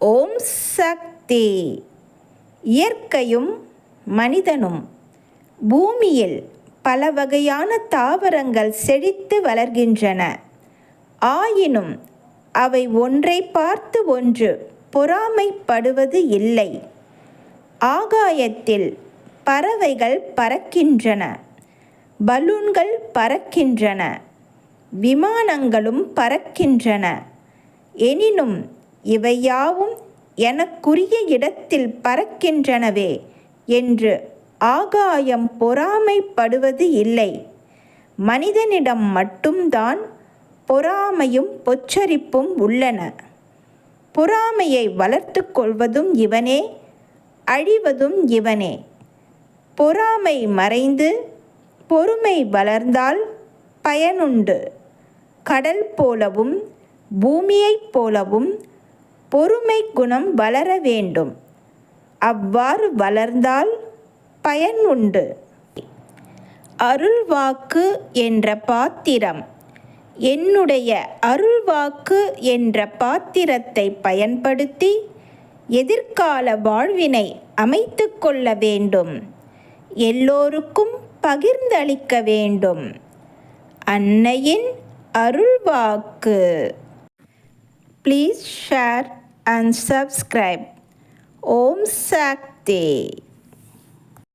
ஓம் சக்தி. இயற்கையும் மனிதனும் பூமியில் பல வகையான தாவரங்கள் செழித்து வளர்கின்றன. ஆயினும் அவை ஒன்றை பார்த்து ஒன்று பொறாமைப்படுவது இல்லை. ஆகாயத்தில் பறவைகள் பறக்கின்றன பலூன்கள் பறக்கின்றன விமானங்களும் பறக்கின்றன. எனினும் இவையாவும் எனக்குரிய இடத்தில் பறக்கின்றனவே என்று ஆகாயம் பொறாமைப்படுவது இல்லை. மனிதனிடம் மட்டும்தான் பொறாமையும் பொச்சரிப்பும் உள்ளன. பொறாமையை வளர்த்து கொள்வதும் இவனே அழிவதும் இவனே. பொறாமை மறைந்து பொறுமை வளர்ந்தால் பயனுண்டு. கடல் போலவும் பூமியைப் போலவும் பொறுமை குணம் வளர வேண்டும். அவ்வாறு வளர்ந்தால் பயன் உண்டு. அருள்வாக்கு என்ற பாத்திரம். என்னுடைய அருள்வாக்கு என்ற பாத்திரத்தை பயன்படுத்தி எதிர்கால வாழ்வினை அமைத்து கொள்ள வேண்டும். எல்லோருக்கும் பகிர்ந்தளிக்க வேண்டும். அன்னையின் அருள்வாக்கு. Please share and subscribe. Om Sakti.